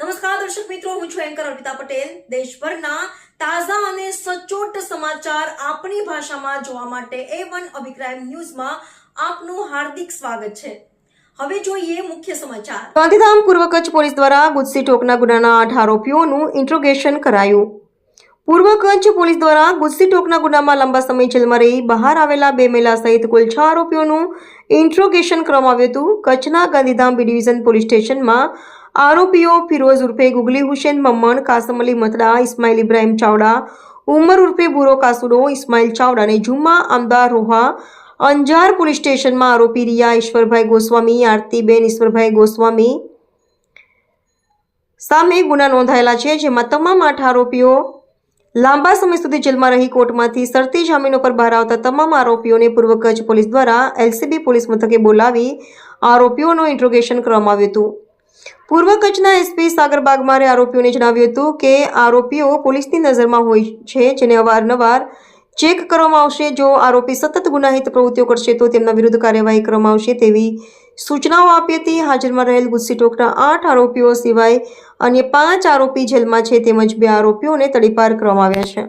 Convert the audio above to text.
નમસ્કાર, દર્શક મિત્રો, હું છું એન્કર અર્પિતા પટેલ. દેશભરના તાજા અને સચોટ સમાચાર આપણી ભાષામાં જોવા માટે એ વન અભિપ્રાય ન્યૂઝમાં આપનું હાર્દિક સ્વાગત છે. હવે જોઈએ મુખ્ય સમાચાર. ગાંધીધામ પૂર્વ કચ્છ પોલીસ દ્વારા ગુજસી ટોકના ગુનાના આઠ આરોપીઓનું ઇન્ટ્રોગેશન કરાયું. પૂર્વ કચ્છ પોલીસ દ્વારા ગુજસી ટોકના ગુનામાં લાંબા સમય જેલમાં રહી બહાર આવેલા બે મહિલા સહિત કુલ છ આરોપીઓનું ઇન્ટ્રોગેશન કરવામાં આવ્યું હતું. કચ્છના ગાંધીધામ બી ડિવિઝન પોલીસ સ્ટેશનમાં આરોપીઓ ફિરોઝ ઉર્ફે ગુગલી હુસેન મમ્મણ કાસમ અલી મતડા ઇસ્માઇલ ઇબ્રાહિમ ચાવડા, ઉમર ઉર્ફે બુરો કાસુડો, ઇસ્માઇલ ચાવડા અને જુમ્મા આમદાર રોહા અંજાર પોલીસ સ્ટેશનમાં આરોપી રિયા ઈશ્વરભાઈ ગોસ્વામી, આરતીબેન ઈશ્વરભાઈ ગોસ્વામી સામે ગુના નોંધાયેલા છે, જેમાં તમામ આઠ આરોપીઓ લાંબા સમય સુધી જેલમાં રહી કોર્ટમાંથી સરતી જામીનો પર બહાર આવતા તમામ આરોપીઓને પૂર્વ કચ્છ પોલીસ દ્વારા એલસીબી પોલીસ મથકે બોલાવી આરોપીઓનું ઇન્ટ્રોગેશન કરવામાં આવ્યું હતું. પૂર્વ કચ્છના એસપી સાગર બાગમારે આરોપીઓને જણાવ્યું હતું કે આરોપીઓ પોલીસની નજરમાં હોય છે, જેને અવારનવાર ચેક કરવામાં આવશે. જો આરોપી સતત ગુનાહિત પ્રવૃત્તિઓ કરશે, તો તેમના વિરુદ્ધ કાર્યવાહી કરવામાં આવશે તેવી સૂચનાઓ આપી હતી. હાજરમાં રહેલ ગુસ્સી ટોકના આઠ આરોપીઓ સિવાય અન્ય પાંચ આરોપી જેલમાં છે, તેમજ બે આરોપીઓને તડીપાર કરવામાં આવ્યા છે.